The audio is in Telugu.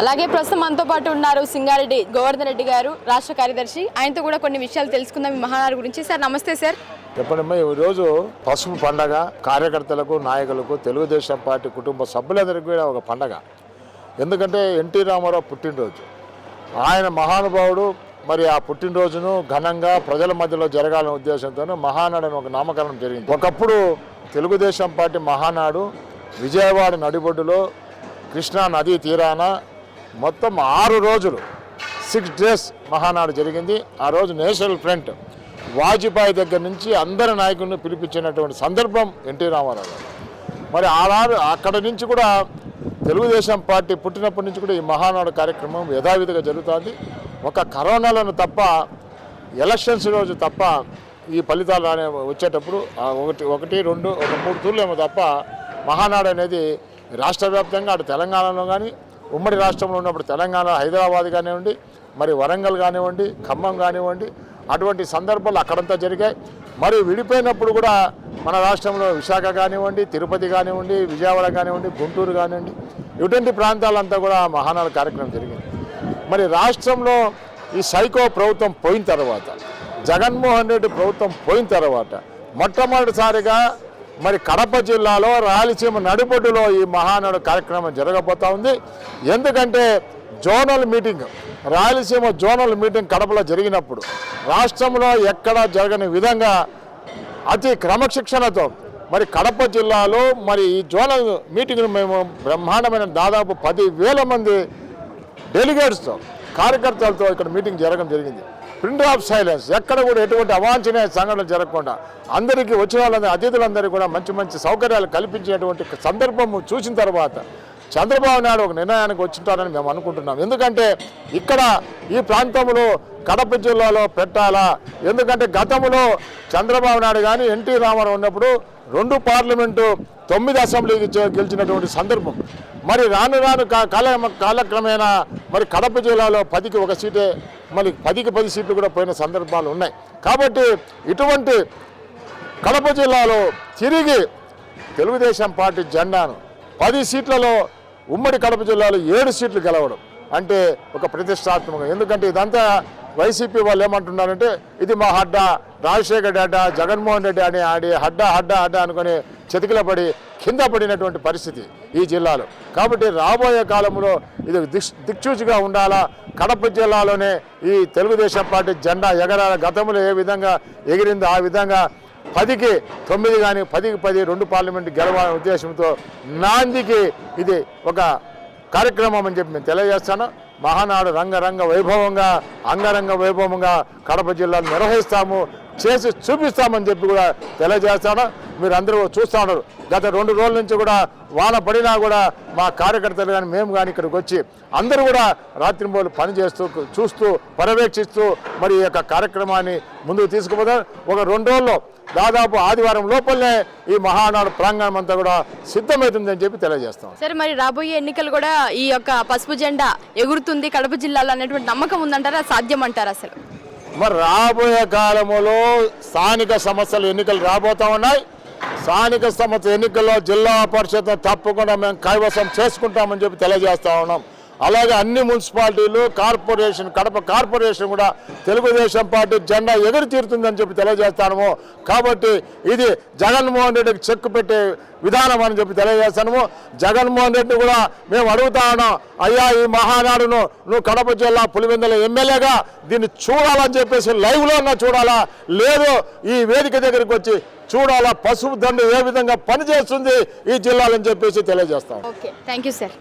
అలాగే ప్రస్తుతం మనతో పాటు ఉన్నారు సింగారెడ్డి గోవర్ధన్ రెడ్డి గారు రాష్ట్ర కార్యదర్శి. ఆయనతో కూడా కొన్ని విషయాలు తెలుసుకుందాం ఈ మహానాడు గురించి. సార్ నమస్తే సార్. చెప్పండి ఈరోజు పసుపు పండగ కార్యకర్తలకు నాయకులకు తెలుగుదేశం పార్టీ కుటుంబ సభ్యులందరికీ కూడా ఒక పండగ. ఎందుకంటే ఎన్టీ రామారావు పుట్టినరోజు. ఆయన మహానుభావుడు మరి ఆ పుట్టినరోజును ఘనంగా ప్రజల మధ్యలో జరగాలనే ఉద్దేశంతో మహానాడు అని ఒక నామకరణం జరిగింది. ఒకప్పుడు తెలుగుదేశం పార్టీ మహానాడు విజయవాడ నడిబొడ్డులో కృష్ణా నదీ తీరాన మొత్తం ఆరు రోజులు సిక్స్ డేస్ మహానాడు జరిగింది. ఆ రోజు నేషనల్ ఫ్రంట్ వాజ్పేయి దగ్గర నుంచి అందరి నాయకులను పిలిపించినటువంటి సందర్భం ఎన్టీ రామారావు గారు. మరి ఆనాడు అక్కడ నుంచి కూడా తెలుగుదేశం పార్టీ పుట్టినప్పటి నుంచి కూడా ఈ మహానాడు కార్యక్రమం యథావిధిగా జరుగుతుంది. ఒక కరోనాలను తప్ప ఎలక్షన్స్ రోజు తప్ప ఈ ఫలితాలు అనే వచ్చేటప్పుడు ఒకటి ఒకటి రెండు ఒక మూడు తూర్లు ఏమో తప్ప మహానాడు అనేది రాష్ట్ర వ్యాప్తంగా అటు తెలంగాణలో కానీ ఉమ్మడి రాష్ట్రంలో ఉన్నప్పుడు తెలంగాణ హైదరాబాద్ కానివ్వండి మరి వరంగల్ కానివ్వండి ఖమ్మం కానివ్వండి అటువంటి సందర్భాలు అక్కడంతా జరిగాయి. మరి విడిపోయినప్పుడు కూడా మన రాష్ట్రంలో విశాఖ కానివ్వండి తిరుపతి కానివ్వండి విజయవాడ కానివ్వండి గుంటూరు కానివ్వండి ఇటువంటి ప్రాంతాలంతా కూడా మహానాడు కార్యక్రమం జరిగింది. మరి రాష్ట్రంలో ఈ సైకో ప్రభుత్వం పోయిన తర్వాత జగన్మోహన్ రెడ్డి ప్రభుత్వం పోయిన తర్వాత మొట్టమొదటిసారిగా మరి కడప జిల్లాలో రాయలసీమ నడిబొడ్డులో ఈ మహానాడు కార్యక్రమం జరగబోతా ఉంది. ఎందుకంటే zonal meeting Rayalaseema zonal meeting కడపలో జరిగినప్పుడు రాష్ట్రంలో ఎక్కడ జరగని విధంగా అతి క్రమశిక్షణతో మరి కడప జిల్లాలో మరి ఈ జోనల్ మీటింగ్ను మేము బ్రహ్మాండమైన దాదాపు పదివేల మంది డెలిగేట్స్తో కార్యకర్తలతో ఇక్కడ మీటింగ్ జరగడం జరిగింది. ప్రింట్ ఆఫ్ సైలెన్స్ ఎక్కడ కూడా ఎటువంటి అవాంఛనీయ సంఘటనలు జరగకుండా అందరికీ వచ్చిన వాళ్ళందరూ అతిథులందరికీ కూడా మంచి మంచి సౌకర్యాలు కల్పించేటువంటి సందర్భం చూసిన తర్వాత చంద్రబాబు నాయుడు ఒక నిర్ణయానికి వచ్చింటారని మేము అనుకుంటున్నాం. ఎందుకంటే ఇక్కడ ఈ ప్రాంతంలో కడప జిల్లాలో పెట్టాలా? ఎందుకంటే గతంలో చంద్రబాబు నాయుడు కానీ ఎన్టీ రామారావు ఉన్నప్పుడు రెండు పార్లమెంటు తొమ్మిది అసెంబ్లీకి చే- గెలిచినటువంటి సందర్భం. మరి రాను రాను కాల కాలక్రమేణా మరి కడప జిల్లాలో పదికి ఒక సీటే మళ్ళీ పదికి పది సీట్లు కూడా పోయిన సందర్భాలు ఉన్నాయి. కాబట్టి ఇటువంటి కడప జిల్లాలో తిరిగి తెలుగుదేశం పార్టీ జెండాను పది సీట్లలో ఉమ్మడి కడప జిల్లాలో ఏడు సీట్లు గెలవడం అంటే ఒక ప్రతిష్టాత్మకం. ఎందుకంటే ఇదంతా వైసీపీ వాళ్ళు ఏమంటున్నారంటే ఇది మా హడ్డ రాజశేఖర్ రెడ్డి జగన్మోహన్ రెడ్డి అని ఆడి హడ్డ హడ్డ హడ్డ అనుకొని చెతికిల పడి కింద పడినటువంటి పరిస్థితి ఈ జిల్లాలో. కాబట్టి రాబోయే కాలంలో ఇది దిక్ దిక్చూచిగా ఉండాలా? కడప జిల్లాలోనే ఈ తెలుగుదేశం పార్టీ జెండా ఎగరాల గతంలో ఏ విధంగా ఎగిరిందో ఆ విధంగా పదికి తొమ్మిది కానీ పదికి పది రెండు పార్లమెంట్ గెలవాలనే ఉద్దేశంతో నాందికి ఇది ఒక కార్యక్రమం అని చెప్పి మేము తెలియజేస్తాను. మహానాడు రంగరంగ వైభవంగా అంగరంగ వైభవంగా కడప జిల్లాను నిర్వహిస్తాము. చేసి చూపిస్తామని చెప్పి కూడా తెలియజేస్తాను. మీరు అందరూ చూస్తూ ఉన్నారు. గత రెండు రోజుల నుంచి కూడా వాన పడినా కూడా మా కార్యకర్తలు కానీ మేము కానీ ఇక్కడికి వచ్చి అందరూ కూడా రాత్రింబోలు పనిచేస్తూ చూస్తూ పర్యవేక్షిస్తూ మరి ఈ యొక్క కార్యక్రమాన్ని ముందుకు తీసుకుపోతారు. ఒక రెండు రోజుల్లో దాదాపు ఆదివారం లోపలనే ఈ మహానాడు ప్రాంగణం అంతా కూడా సిద్ధమవుతుందని చెప్పి తెలియజేస్తాం సరే మరి రాబోయే ఎన్నికలు కూడా ఈ యొక్క పసుపు జెండా ఎగురుతుంది. కడప జిల్లాలో అనేటువంటి నమ్మకం ఉందంటారా? సాధ్యం అంటారా అసలు? మరి రాబోయే కాలంలో స్థానిక సమస్యలు ఎన్నికలు రాబోతా ఉన్నాయి. స్థానిక సంస్థ ఎన్నికల్లో జిల్లా పరిషత్ తప్పకుండా మేము కైవసం చేసుకుంటామని చెప్పి తెలియజేస్తా ఉన్నాం. అలాగే అన్ని మున్సిపాలిటీలు కార్పొరేషన్ కడప కార్పొరేషన్ కూడా తెలుగుదేశం పార్టీ జెండా ఎగురు తీరుతుందని చెప్పి తెలియజేస్తాము కాబట్టి ఇది జగన్మోహన్ రెడ్డికి చెక్ పెట్టే విధానం అని చెప్పి తెలియజేస్తాము జగన్మోహన్ రెడ్డి కూడా మేము అడుగుతా ఉన్నాం అయ్యా ఈ మహానాడును నువ్వు కడప జిల్లా పులివెందుల ఎమ్మెల్యేగా దీన్ని చూడాలని చెప్పేసి లైవ్లో ఉన్నా చూడాలా? లేదు ఈ వేదిక దగ్గరికి వచ్చి చూడాలా? పసుపు దండు ఏ విధంగా పనిచేస్తుంది ఈ జిల్లాలని చెప్పేసి తెలియజేస్తాం థ్యాంక్ యూ సార్.